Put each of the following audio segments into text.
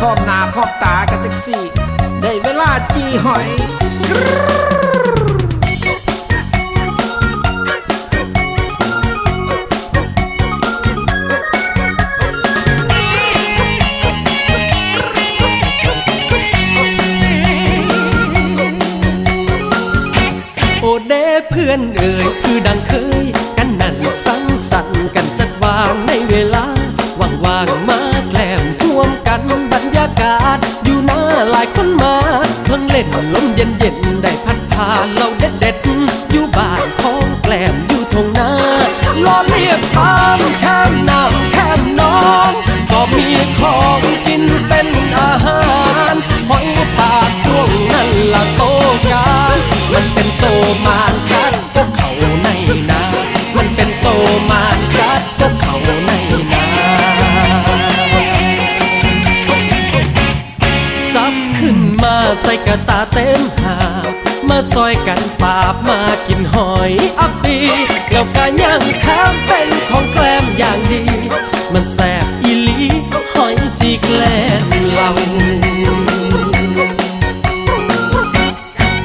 พอมหน้าพอมตากันจังสี่ ได้เวลาจีหอยโอเดเพื่อนเอ่ยคือดังเคย กันนั่นสังสรรค์กันจัดวางใน กาศ อยู่หน้าหลายคนมาเพิ่งเล่นลมเย็นๆได้พัดพาเราเด็ดๆอยู่บ้านของแกล้มอยู่ทงนาล้อเลียบตามแคมน้ำแคมน้องก็มีของกินเป็นอาหารหอยปากพวงนั่นละโตการมันเป็นโตมาน จับขึ้นมาใส่กระตาเต็มหามาซอยกันปาบมากินหอยอักปีแล้วก็ย่างแถมเป็นของแกล้มอย่างดี มันแสบอีลีหอยจีแกล้มเรา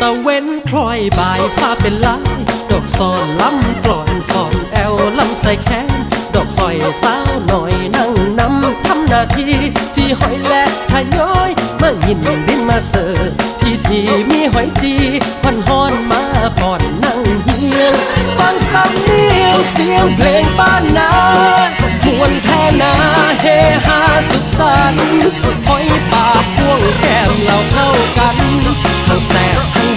ตะเว้นคล้อยบ่ายฟ้าเป็นลายดอกซอนล้ำกลอนฟอนแอลล้ำใส่แขนดอกซอยสาวหน่อยนั่งนำทำหน้าที่จีหอยและทยอย มายินดินมาเสิร์ฟที่ที่มีหอยจีพันฮอนมาป่อนนั่งเฮียง ฟังสำเนียงเสียงเพลงบ้านนามวนแท่นาเฮ